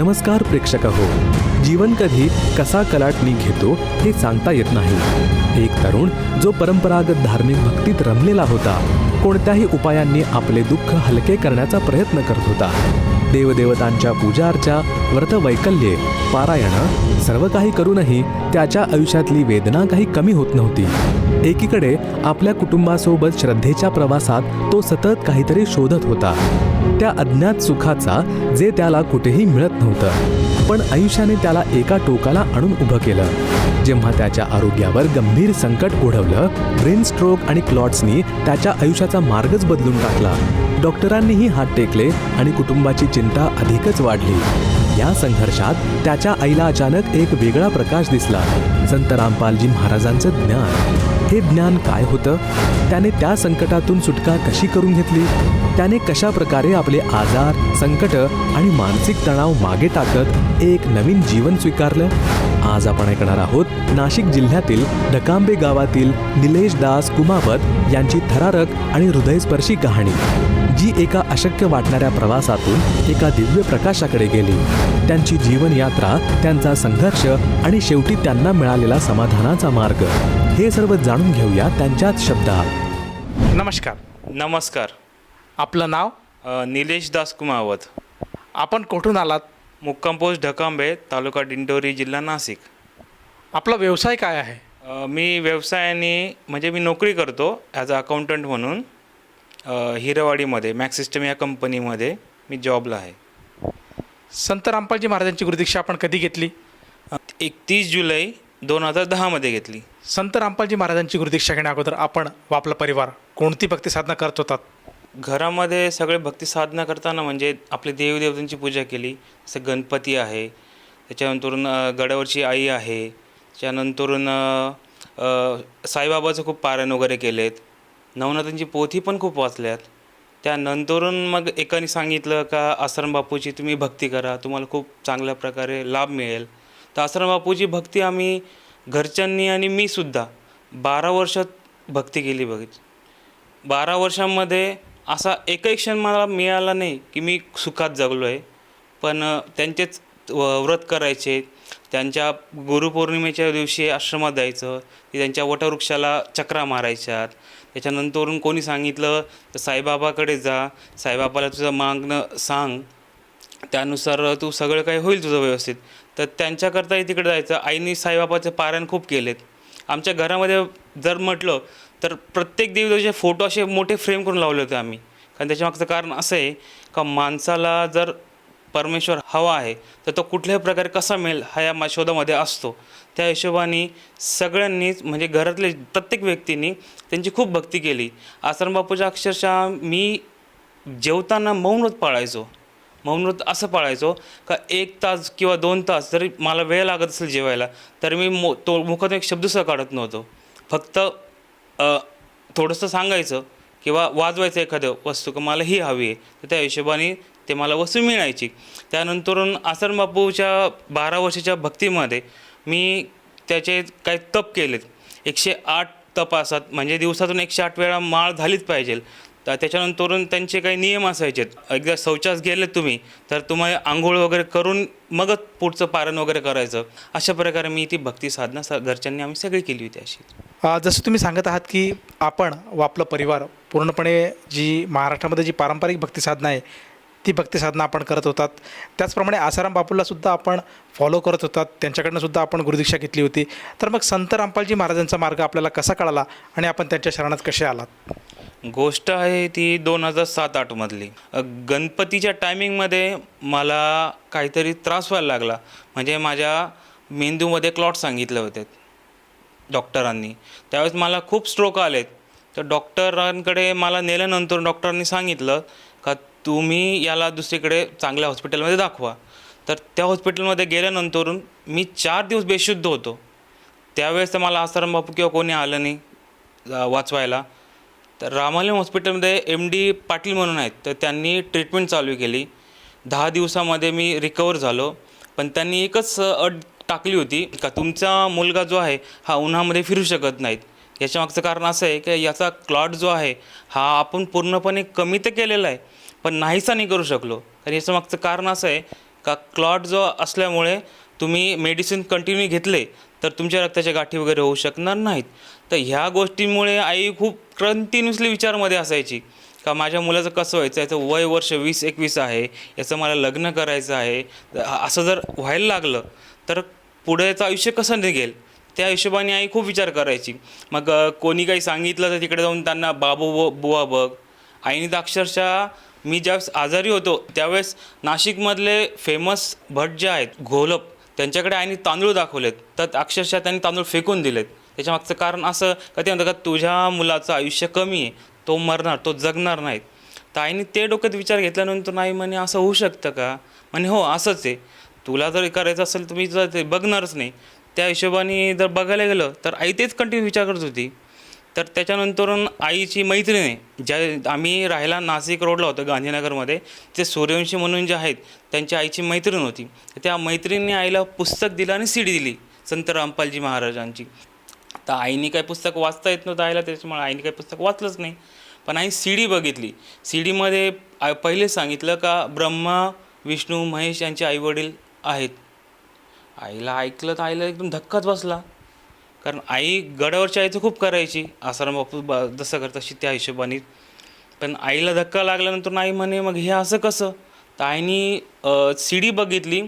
नमस्कार प्रेक्षक हो जीवन कधी कसा कलाटणी घेतो हे सांगता येत नाही. एक तरुण जो परंपरागत धार्मिक भक्तीत रमलेला होता कोणत्याही उपायांनी आपले दुःख हलके करण्याचा प्रयत्न करत होता. देवदेवतांच्या पूजा अर्चा व्रत वैकल्ये पारायण सर्व काही करूनही त्याच्या आयुष्यातली वेदना काही कमी होत नव्हती. एकीकडे आपल्या कुटुंबासोबत श्रद्धेच्या प्रवासात तो सतत काहीतरी शोधत होता. त्या अज्ञात सुखाचा जे त्याला कुठेही मिळत नव्हतं. पण आयुष्याने त्याला एका टोकाला आणून उभं केलं. जेव्हा त्याच्या आरोग्यावर गंभीर संकट ओढवलं ब्रेन स्ट्रोक आणि क्लॉट्सनी त्याच्या आयुष्याचा मार्गच बदलून टाकला. डॉक्टरांनीही हात टेकले आणि कुटुंबाची चिंता अधिकच वाढली. या संघर्षात त्याच्या आईला अचानक एक वेगळा प्रकाश दिसला. संत रामपालजी महाराजांचं ज्ञान. हे ज्ञान काय होतं? त्याने त्या संकटातून सुटका कशी करून घेतली? त्याने कशा प्रकारे आपले आजार संकट आणि मानसिक तणाव मागे टाकत एक नवीन जीवन स्वीकारलं? आज आपण ऐकणार आहोत नाशिक जिल्ह्यातील डकांबे गावातील निलेश दास कुमावत यांची थरारक आणि हृदयस्पर्शी कहाणी जी एका अशक्य वाटणाऱ्या प्रवासातून एका दिव्य प्रकाशाकडे गेली. त्यांची जीवनयात्रा त्यांचा संघर्ष आणि शेवटी त्यांना मिळालेला समाधानाचा मार्ग हे सर्व जाणून घेऊया त्यांच्याच शब्दात. नमस्कार. नमस्कार. आपलं नाव? अ, निलेश दास कुमावत आपण कुठून आलात? मुक्काम पोस्ट ढकांबे तालुका दिंडोरी जिल्हा नाशिक. आपला व्यवसाय काय आहे? अ, मी व्यवसायाने म्हणजे मी नोकरी करतो ॲज अ अकाउंटंट म्हणून. अ, हिरवाडीमध्ये मॅक्स सिस्टम या कंपनीमध्ये मी जॉबला आहे. संत रामपालजी महाराजांची गुरुदीक्षा आपण कधी घेतली? एकतीस जुलै दोन हजार दहामध्ये घेतली. संत रामपालजी महाराजांची गुरुदीक्षा घेण्या अगोदर आपण व आपला परिवार कोणती भक्ती साधना करत होतात? घरामध्ये सगळे भक्ती साधना करताना म्हणजे आपली देवदेवतांची पूजा केली. जसं गणपती आहे त्याच्यानंतरून गडावरची आई आहे त्याच्यानंतरून साईबाबाचं खूप पारायण वगैरे केलेत. नवनाथांची पोथी पण खूप वाचल्यात. त्यानंतरून मग एकाने सांगितलं का आश्रम बापूची तुम्ही भक्ती करा तुम्हाला खूप चांगल्या प्रकारे लाभ मिळेल. तर आश्रम बापूची भक्ती आम्ही घरच्यांनी आणि मीसुद्धा बारा वर्षात भक्ती केली बघित बारा वर्षांमध्ये असा एकही क्षण मला मिळाला नाही की मी सुखात जगलो आहे पण त्यांचेच व- व्रत करायचे त्यांच्या गुरुपौर्णिमेच्या दिवशी आश्रमात जायचं की त्यांच्या वटवृक्षाला चक्रा मारायच्यात. त्याच्यानंतरून कोणी सांगितलं तर साईबाबाकडे जा साईबाबाला तुझं मागणं सांग. त्यानुसार तू सगळं काही होईल तुझं व्यवस्थित. तर त्यांच्याकरताही तिकडे जायचं. आईने साईबाबाचे पारायण खूप केलेत. आमच्या घरामध्ये जर म्हटलं तर प्रत्येक देवीदेवचे फोटो असे मोठे फ्रेम करून लावले होते आम्ही. कारण त्याच्यामागचं कारण असं आहे का माणसाला जर परमेश्वर हवा आहे तर तो कुठल्याही प्रकारे कसा मिळेल हा या मा- शोधामध्ये असतो. त्या हिशोबाने सगळ्यांनीच म्हणजे घरातले प्रत्येक व्यक्तींनी त्यांची खूप भक्ती केली. आसरण बापूच्या अक्षरशः मी जेवताना मौनव्रत पाळायचो. मौनव्रत असं पाळायचो का एक तास किंवा दोन तास जरी मला वेळ लागत असेल जेवायला तर मी मो तो मुखातून एक शब्दसुद्धा काढत नव्हतो. फक्त थोडंसं सांगायचं किंवा वाजवायचं एखादं वस्तू का मला ही हवी आहे तर त्या हिशोबाने ते मला वस्तू मिळायची. त्यानंतरून आसन बापूच्या बारा वर्षाच्या भक्तीमध्ये मी त्याचे काही तप केलेत. एकशे आठ तप असतात म्हणजे दिवसातून एकशे आठ वेळा माळ झालीच पाहिजे तर त्याच्यानंतरून त्यांचे काही नियम असायचे. एकदा शौचास गेले तुम्ही तर तुम्हाला आंघोळ वगैरे करून मगच पुढचं पारण वगैरे करायचं. अशा प्रकारे मी ती भक्ती साधना स घरच्यांनी आम्ही सगळी केली होती अशी. जसं तुम्ही सांगत आहात की आपण व आपला परिवार पूर्णपणे जी महाराष्ट्रामध्ये जी पारंपरिक भक्ती साधना आहे ती भक्तिसाधना आपण करत होतात. त्याचप्रमाणे आसाराम बापूलासुद्धा आपण फॉलो करत होतात. त्यांच्याकडनं सुद्धा आपण गुरुदीक्षा घेतली होती. तर मग संत रामपालजी महाराजांचा मार्ग आपल्याला कसा कळाला आणि आपण त्यांच्या शरणात कसे आलात? गोष्ट आहे ती दोन हजार सात आठमधली गणपतीच्या टायमिंगमध्ये मला काहीतरी त्रास व्हायला लागला. म्हणजे माझ्या मेंदूमध्ये क्लॉट सांगितले होते डॉक्टरांनी. त्यावेळेस मला खूप स्ट्रोक आलेत. तर डॉक्टरांकडे मला नेल्यानंतर डॉक्टरांनी सांगितलं का तुम्ही याला दुसरीकडे चांगल्या हॉस्पिटलमध्ये दाखवा. तर त्या हॉस्पिटलमध्ये गेल्यानंतरून मी चार दिवस बेशुद्ध होतो. त्यावेळेस तर मला आसाराम बापू किंवा कोणी आलं नाही वाचवायला. तर रामालीम हॉस्पिटलमध्ये एम डी पाटील म्हणून आहेत तर त्यांनी ट्रीटमेंट चालू केली. दहा दिवसामध्ये मी रिकवर झालो. पण त्यांनी एकच अट टाकली होती का तुमचा मुलगा जो आहे हा उन्हामध्ये फिरू शकत नाहीत. याच्यामागचं कारण असं आहे की याचा क्लॉट जो आहे हा आपण पूर्णपणे कमी तर केलेला आहे पण नाहीसा नाही करू शकलो. कारण मागचं कारण असं आहे का क्लॉट जो असल्यामुळे तुम्ही मेडिसिन कंटिन्यू घेतले तर तुमच्या रक्ताच्या गाठी वगैरे होऊ शकणार नाहीत. तर ह्या गोष्टींमुळे आई खूप कंटिन्युअसली विचारमध्ये असायची का माझ्या मुलाचं कसं व्हायचं याचं वय वर्ष वीस एकवीस आहे याचं मला लग्न करायचं आहे असं जर व्हायला लागलं तर पुढेचं आयुष्य कसं निघेल? त्या हिशोबाने आई खूप विचार करायची. मग कोणी काही सांगितलं तर तिकडे जाऊन त्यांना बाबू बुवा बघ. आईने तर अक्षरशः मी ज्यावेळेस आजारी होतो त्यावेळेस नाशिकमधले फेमस भट जे आहेत घोलप त्यांच्याकडे आईने तांदूळ दाखवलेत. तर अक्षरशः त्यांनी तांदूळ फेकून दिलेत. त्याच्यामागचं कारण असं का ते म्हणतात का तुझ्या मुलाचं आयुष्य कमी आहे तो मरणार तो जगणार नाहीत. तर आईने ते डोक्यात विचार घेतल्यानंतर नाही म्हणे असं होऊ शकतं का? म्हणे हो असंच आहे. तुला जर करायचं असेल तर मी जर ते बघणारच नाही. त्या हिशोबाने जर बघायला गेलं तर आई तेच कंटिन्यू विचार करत होती. तर त्याच्यानंतरून आईची मैत्रिणी ज्या आम्ही राहायला नाशिक रोडला होतो गांधीनगरमध्ये ते सूर्यवंशी म्हणून जे आहेत त्यांची आईची मैत्रीण होती. त्या मैत्रिणीने आईला पुस्तक दिलं आणि सीडी दिली संत रामपालजी महाराजांची. तर आईने काही पुस्तक वाचता येत नव्हतं आईला त्याच्यामुळे आईने काही पुस्तक वाचलंच नाही. पण आई सी डी बघितली. सी डीमध्ये पहिले सांगितलं का ब्रह्मा विष्णू महेश यांचे आईवडील आहेत. आईला ऐकलं तर आईला एकदम धक्काच बसला. कारण आई गडावरच्या आईचं खूप करायची. आसाराम बापू बा जसं करत तशी त्या हिशोबाने. पण आईला धक्का लागल्यानंतर आई म्हणे मग हे असं कसं? तर आईनी सी डी बघितली.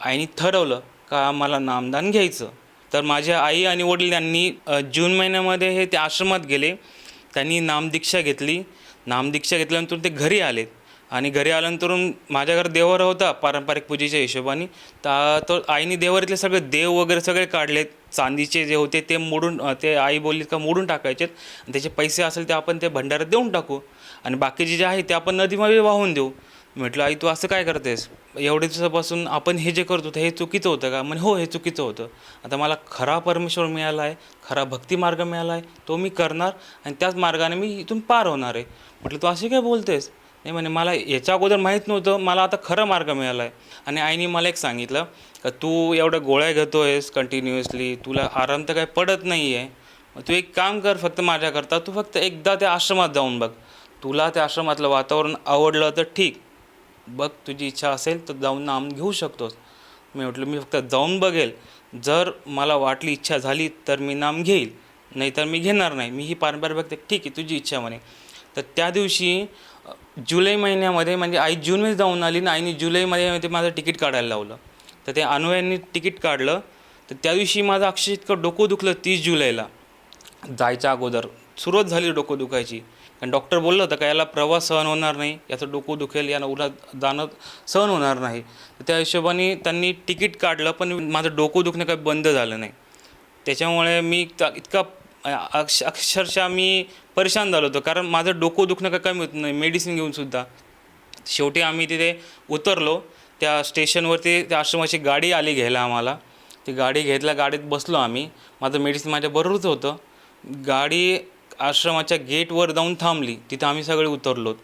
आईनी ठरवलं का मला नामदान घ्यायचं. तर माझ्या आई आणि वडील यांनी जून महिन्यामध्ये हे ते आश्रमात गेले. त्यांनी नामदीक्षा घेतली. नामदीक्षा घेतल्यानंतर ते घरी आलेत आणि घरी आल्यानंतर माझ्या घरात देवर होता पारंपरिक पूजेच्या हिशोबाने. तर तो आईने देवरीतले सगळे देव वगैरे सगळे काढलेत. चांदीचे जे होते ते मोडून ते आई बोलली का मोडून टाकायचे आणि त्याचे पैसे असेल ते आपण ते भंडारात देऊन टाकू. आणि बाकीचे जे आहे ते आपण नदीमध्ये वाहून देऊ. म्हटलं आई तू असं काय करतेस? एवढे दिवसापासून आपण हे जे करतो हे चुकीचं होतं का? म्हणजे हो हे चुकीचं होतं. आता मला खरा परमेश्वर मिळाला आहे खरा भक्ती मार्ग मिळाला आहे तो मी करणार आणि त्याच मार्गाने मी इथून पार होणार आहे. म्हटलं तू असे काय बोलतेस? नाही म्हणे मला याच्या अगोदर माहीत नव्हतं मला आता खरा मार्ग मिळाला आहे आणि आईने मला एक सांगितलं का तू एवढ्या गोळ्या घेतो आहेस कंटिन्युअसली तुला आराम तर काही पडत नाही आहे मग तू एक काम कर फक्त माझ्याकरता तू फक्त एकदा त्या आश्रमात जाऊन बघ. तुला त्या आश्रमातलं वातावरण आवडलं तर ठीक. बघ तुझी इच्छा असेल तर जाऊन नाम घेऊ शकतोस. मी म्हटलं मी फक्त जाऊन बघेल. जर मला वाटली इच्छा झाली तर मी नाम घेईल. नाहीतर मी घेणार नाही. मी ही पारंपरिक बघते. ठीक आहे तुझी इच्छा म्हणे. तर त्या दिवशी जुलै महिन्यामध्ये म्हणजे आई जूनमध्ये जाऊन आली ना आईने जुलैमध्ये ते माझं तिकीट काढायला लावलं. तर ते अन्वयांनी तिकीट काढलं. तर त्या दिवशी माझं अक्षरशः इतकं डोकं दुखलं तीस जुलैला. जायच्या अगोदर. सुरुवात झाली डोकं दुखायची. कारण डॉक्टर बोललं होतं का याला प्रवास सहन होणार नाही याचं डोकं दुखेल याला उन्हात जाणं सहन होणार नाही. तर त्या हिशोबाने त्यांनी तिकीट काढलं पण माझं डोकं दुखणं काही बंद झालं नाही. त्याच्यामुळे मी त्या- इतका अक्ष अक्षरशः मी परेशान झालो होतो. कारण माझं डोकं दुखणं का कमी होत नाही. मेडिसिन घेऊनसुद्धा शेवटी आम्ही तिथे उतरलो. त्या स्टेशनवरती त्या आश्रमाची गाडी आली घ्यायला आम्हाला. ती गाडी घेतल्या गाडीत बसलो आम्ही. माझं मेडिसिन माझ्या बरोबरच होतं. गाडी आश्रमाच्या गेटवर जाऊन थांबली. तिथं आम्ही सगळे उतरलोत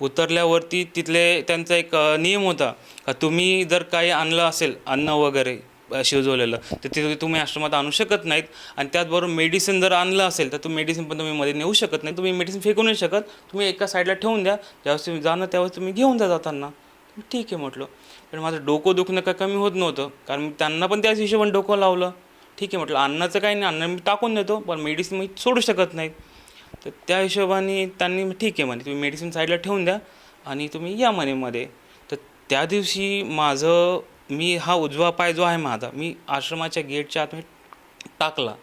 उतरल्यावरती तिथले त्यांचा एक नियम होता. का तुम्ही जर काही आणलं असेल अन्न वगैरे शिजवलेलं तर ते तुम्ही आश्रमात आणू शकत नाहीत. आणि त्याचबरोबर मेडिसिन जर आणलं असेल तर तुम्ही मेडिसिन पण तुम्ही मध्ये नेऊ शकत नाही. तुम्ही मेडिसिन फेकू नाही शकत. तुम्ही एका साईडला ठेवून द्या. ज्यावेळेस तुम्ही जाणं त्यावेळेस तुम्ही घेऊन जा जाताना. ठीक आहे म्हटलं. पण माझं डोकं दुखणं काय कमी होत नव्हतं. कारण मी त्यांना पण त्याच हिशोबाने डोकं लावलं. ठीक आहे म्हटलं. अन्नाचं काही नाही. अन्न मी टाकून देतो. पण मेडिसिन मी सोडू शकत नाहीत. तर त्या हिशोबाने त्यांनी ठीक आहे म्हणे. तुम्ही मेडिसिन साईडला ठेवून द्या. आणि तुम्ही या म्हणे मध्ये. तर त्या दिवशी माझं मी हा उजवा पाय जो आहे माझा मी आश्रमाच्या गेटच्या आतमध्ये टाकला.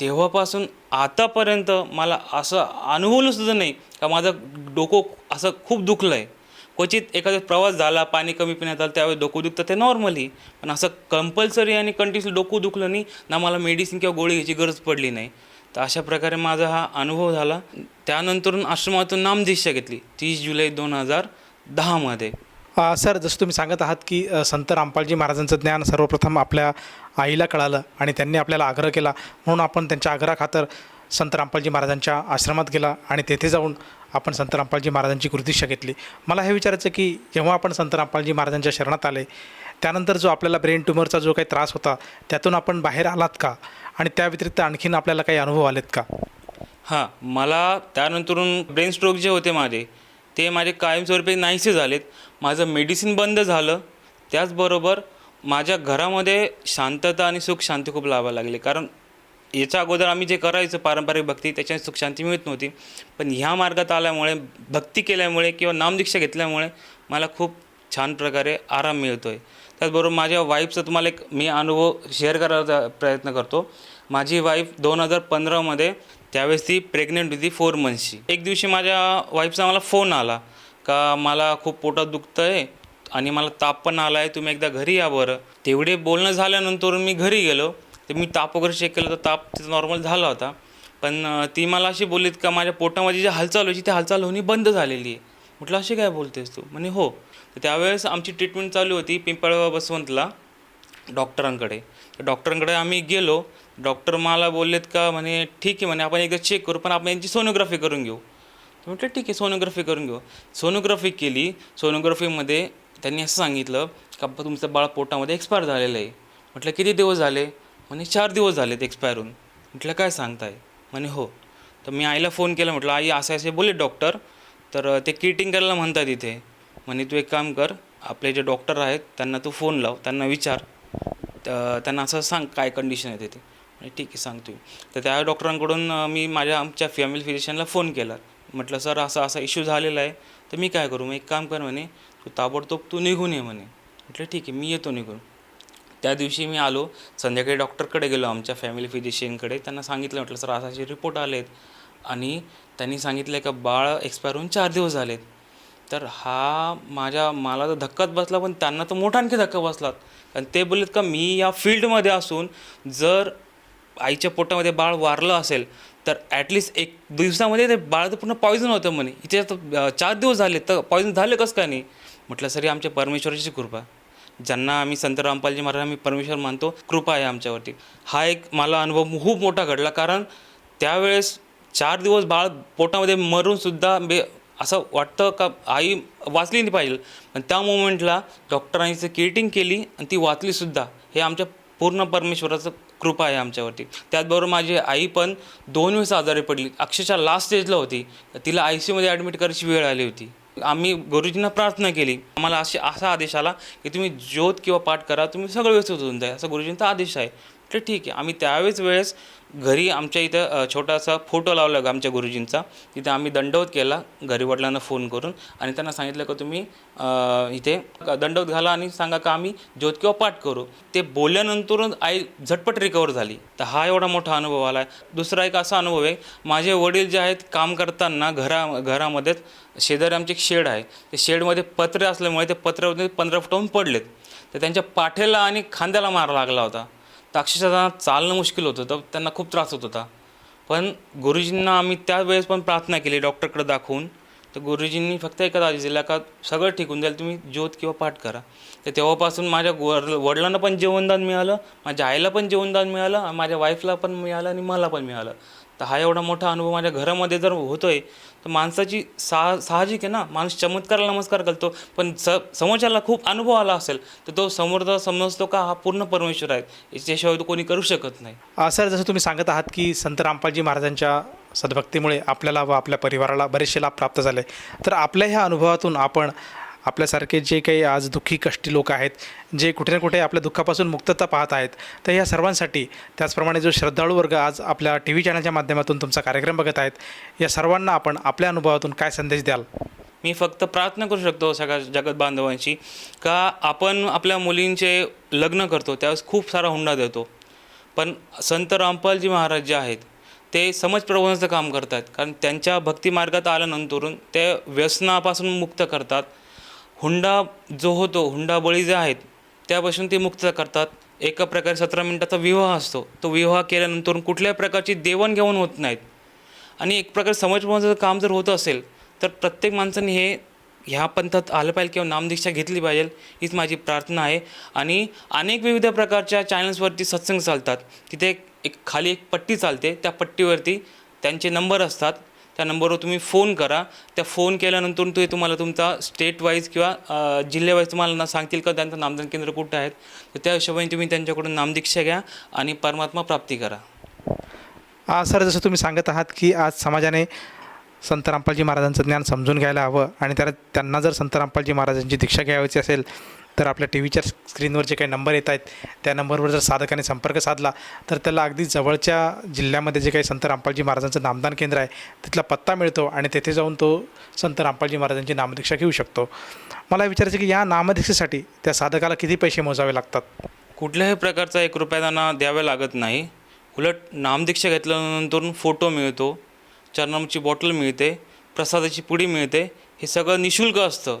तेव्हापासून आतापर्यंत मला असं अनुभवलं सुद्धा नाही का माझं डोकं असं खूप दुखलं आहे क्वचित एखादा प्रवास झाला पाणी कमी पिण्यात आलं त्यावेळेस डोकं दुखतं ते नॉर्मली. पण असं कंपल्सरी आणि कंटिन्यू डोकं दुखलं नाही ना मला मेडिसिन किंवा गोळी घ्यायची गरज पडली नाही. तर अशा प्रकारे माझा हा अनुभव झाला. त्यानंतरून आश्रमातून नामदीक्षा घेतली तीस जुलै दोन हजार दहामध्ये. सर जसं तुम्ही सांगत आहात की संत रामपालजी महाराजांचं ज्ञान सर्वप्रथम आपल्या आईला कळालं आणि त्यांनी आपल्याला आग्रह केला. म्हणून आपण त्यांच्या आग्रहाखातर संत रामपालजी महाराजांच्या आश्रमात गेला आणि तेथे जाऊन आपण संत रामपालजी महाराजांची कृतिष्ठा घेतली. मला हे विचारायचं की जेव्हा आपण संत रामपालजी महाराजांच्या शरणात आले त्यानंतर जो आपल्याला ब्रेन ट्युमरचा जो काही त्रास होता त्यातून आपण बाहेर आलात का? आणि त्या व्यतिरिक्त आणखीन आपल्याला काही अनुभव आलेत का? हां मला त्यानंतरून ब्रेन स्ट्रोक जे होते माझे ते माझे कायमस्वरूपी नाहीसे झालेत. माझं मेडिसिन बंद झालं. त्याचबरोबर माझ्या घरामध्ये शांतता आणि सुख शांती खूप लावायला लागली. कारण याच्या अगोदर आम्ही जे करायचो पारंपरिक भक्ती त्याच्याने सुखशांती मिळत नव्हती. पण ह्या मार्गात आल्यामुळे भक्ती केल्यामुळे किंवा नामदीक्षा घेतल्यामुळे मला खूप छान प्रकारे आराम मिळतो आहे त्याचबरोबर माझ्या वाईफचा तुम्हाला एक मी अनुभव शेअर करायचा प्रयत्न करतो. माझी वाईफ दोन हजार पंधरामध्ये त्यावेळेस ती प्रेग्नंट होती फोर मंथची एक दिवशी माझ्या वाईफचा मला फोन आला का मला खूप पोटात दुखतं आहे आणि मला ताप पण आला आहे तुम्ही एकदा घरी या बरं. तेवढे बोलणं झाल्यानंतर मी घरी गेलो. तर मी ताप वगैरे चेक केलं तर ताप तिचा नॉर्मल झाला होता. पण ती मला अशी बोललीत का माझ्या पोटामध्ये जी हालचाल व्हायची ती हालचाल होणी बंद झालेली आहे. म्हटलं अशी काय बोलतेस तू? म्हणे हो. तर त्यावेळेस आमची ट्रीटमेंट चालू होती पिंपळगाव बसवंतला डॉक्टरांकडे तर डॉक्टरांकडे आम्ही गेलो. डॉक्टर मला बोललेत का म्हणे ठीक आहे म्हणे आपण एकदा चेक करू पण आपण यांची सोनोग्राफी करून घेऊ. म्हटलं ठीक आहे सोनोग्राफी करून घेऊ. सोनोग्राफी केली. सोनोग्राफीमध्ये त्यांनी असं सांगितलं का तुमचं बाळ पोटामध्ये एक्सपायर झालेलं आहे. म्हटलं किती दिवस झाले? म्हणे चार दिवस झाले ते एक्सपायर होऊन. म्हटलं काय सांगताय? म्हणे हो. तर मी आईला फोन केला म्हटलं आई असे असे बोलले डॉक्टर तर ते किटिंग करायला म्हणतात इथे. म्हणे तू एक काम कर आपले जे डॉक्टर आहेत त्यांना तू फोन लाव त्यांना विचार तर त्यांना असं सांग काय कंडिशन आहे तिथे. ठीक आहे सांगतो तर त्या डॉक्टरांकडून मी माझ्या आमच्या फॅमिली फिजिशियनला फोन केला. म्हटलं सर असा असा इश्यू झालेला आहे. तर मी काय करू? मग एक काम कर म्हणे तू ताबडतोब तू निघून ये म्हणे. म्हटलं ठीक आहे मी येतो निघून. त्या दिवशी मी आलो. संध्याकाळी डॉक्टरकडे गेलो आमच्या फॅमिली फिजिशियनकडे. त्यांना सांगितलं म्हटलं सर असाचे रिपोर्ट आलेत. आणि त्यांनी सांगितलं का बाळ एक्सपायर होऊन चार दिवस झालेत. तर हा माझ्या मला तर धक्काच बसला पण त्यांना तर मोठा आणखी धक्का बसलात कारण ते बोललेत का मी या फील्डमध्ये असून जर आईच्या पोटामध्ये बाळ वारलं असेल तर ॲटलिस्ट एक दिवसामध्ये ते बाळ तर पूर्ण पॉयझन होतं म्हणे. इथे तर चार दिवस झाले तर पॉयझन झालं कसं काय नाही? म्हटलं सरी आमच्या परमेश्वराची कृपा. ज्यांना आम्ही संत रामपालजी महाराज आम्ही परमेश्वर मानतो कृपा आहे आमच्यावरती. हा एक मला अनुभव खूप मोठा घडला कारण त्यावेळेस चार दिवस बाळ पोटामध्ये मरूनसुद्धा बे म्हणजे असं वाटतं का आई वाचली नाही पाहिजे. पण त्या मोमेंटला डॉक्टरांनी किटिंग केली आणि ती वाचलीसुद्धा हे आमच्या पूर्ण परमेश्वराचं कृपा आहे आमच्यावरती. त्याचबरोबर माझी आई पण दोन वेळेस आजारी पडली. अक्षरशः लास्ट स्टेजला होती. तिला आय सी यूमध्ये ॲडमिट करायची वेळ आली होती. आम्ही गुरुजींना प्रार्थना केली. आम्हाला असे असा आदेश आला की तुम्ही ज्योत किंवा पाठ करा. तुम्ही सगळं व्यवस्थित होऊन जाईल. असा गुरुजींचा आदेश आहे. तर ठीक आहे. आम्ही त्यावेळेस वेळेस घरी आमच्या इथं छोटासा फोटो लावला आमच्या गुरुजींचा. तिथे आम्ही दंडवत केला घरी वडिलांना फोन करून. आणि त्यांना सांगितलं का तुम्ही इथे दंडवत घाला आणि सांगा का आम्ही ज्योत किंवा पाठ करू. ते बोलल्यानंतरच आई झटपट रिकवर झाली. तर हा एवढा मोठा अनुभव आला. आहे दुसरा एक असा अनुभव आहे माझे वडील जे आहेत काम करताना घरा घरामध्येच शेजारी आमचे एक शेड आहे. ते शेडमध्ये पत्रे असल्यामुळे ते पत्र पंधरा फुटाहून पडलेत. तर त्यांच्या पाठीला आणि खांद्याला मार लागला होता. तर अक्षरशः त्यांना चालणं मुश्किल होतं तर त्यांना खूप त्रास होत होता. पण गुरुजींना आम्ही त्यावेळेस पण प्रार्थना केली डॉक्टरकडे दाखवून. तर गुरुजींनी फक्त एकच आधी दिला का सगळं ठीक होऊन जाईल तुम्ही ज्योत किंवा पाठ करा. तर तेव्हापासून माझ्या वर वडिलांना पण जेवणदान मिळालं माझ्या आईला पण जेवणदान मिळालं आणि माझ्या वाईफला पण मिळालं आणि मला पण मिळालं. तर हा एवढा मोठा अनुभव माझ्या घरामध्ये जर होतो आहे तर माणसाची सा साहजिक आहे ना? माणूस चमत्काराला नमस्कार करतो. पण स समोरच्याला खूप अनुभव आला असेल तर तो समोरचा समजतो का हा पूर्ण परमेश्वर आहे? याच्याशिवाय तो कोणी करू शकत नाही. सर जसं तुम्ही सांगत आहात की संत रामपालजी महाराजांच्या सद्भक्तीमुळे आपल्याला व आपल्या परिवाराला बरेचसे लाभ प्राप्त झाले तर आपल्या ह्या अनुभवातून आपण आपल्यासारखे जे काही आज दुःखी कष्टी लोक आहेत जे कुठे ना कुठे आपल्या दुःखापासून मुक्तता पाहत आहेत तर या सर्वांसाठी त्याचप्रमाणे जो श्रद्धाळू वर्ग आज आपल्या टी व्ही चॅनलच्या माध्यमातून तुमचा कार्यक्रम बघत आहेत या सर्वांना आपण आपल्या अनुभवातून काय संदेश द्याल? मी फक्त प्रार्थना करू शकतो सगळ्या जगत बांधवांची का आपण आपल्या मुलींचे लग्न करतो त्यावेळेस खूप सारा हुंडा देतो. पण संत रामपालजी महाराज जे आहेत ते समाज प्रबोधनाचं काम करतात कारण त्यांच्या भक्तिमार्गात आल्यानंतरून ते व्यसनापासून मुक्त करतात. हुंडा जो होतो हुंडा बळी जे आहेत त्यापासून ते मुक्त करतात. एका प्रकारे सतरा मिनिटाचा विवाह असतो. तो विवाह केल्यानंतर कुठल्याही प्रकारची देवाणघेवाण होत नाहीत. आणि एक प्रकारे समजपणाचं काम जर होत असेल तर प्रत्येक माणसाने हे ह्या पंथात आलं पाहिजे किंवा नामदीक्षा घेतली पाहिजे हीच माझी प्रार्थना आहे. आणि अनेक विविध प्रकारच्या चॅनल्सवरती सत्संग चालतात. तिथे एक खाली एक पट्टी चालते. त्या पट्टीवरती त्यांचे नंबर असतात. त्या नंबरवर तुम्ही फोन करा. त्या फोन केल्यानंतर ते तुम्हाला तुमचा स्टेट वाईज किंवा जिल्ह्यावाईज तुम्हाला ना सांगतील का त्यांचं नामदान केंद्र कुठं आहेत. तर त्या हिशोबाने तुम्ही त्यांच्याकडून नामदीक्षा घ्या आणि परमात्मा प्राप्ती करा. सर जसं तुम्ही सांगत आहात की आज समाजाने संत रामपालजी महाराजांचं ज्ञान समजून घ्यायला हवं आणि त्याला त्यांना जर संत रामपालजी महाराजांची दीक्षा घ्यायची असेल तर आपल्या टी व्हीच्या स्क्रीनवर जे काही नंबर येत आहेत त्या नंबरवर जर साधकाने संपर्क साधला तर त्याला अगदी जवळच्या जिल्ह्यामध्ये जे काही संत रामपालजी महाराजांचं नामदान केंद्र आहे तिथला पत्ता मिळतो आणि तेथे जाऊन तो संत रामपालजी महाराजांची नामदीक्षा घेऊ शकतो. मला विचारायचं की या नामदीक्षेसाठी त्या साधकाला किती पैसे मोजावे लागतात? कुठल्याही प्रकारचा एक रुपया त्यांना द्यावा लागत नाही. उलट नामदीक्षा घेतल्यानंतर फोटो मिळतो चरणामची बॉटल मिळते प्रसादाची पुडी मिळते हे सगळं निशुल्क असतं.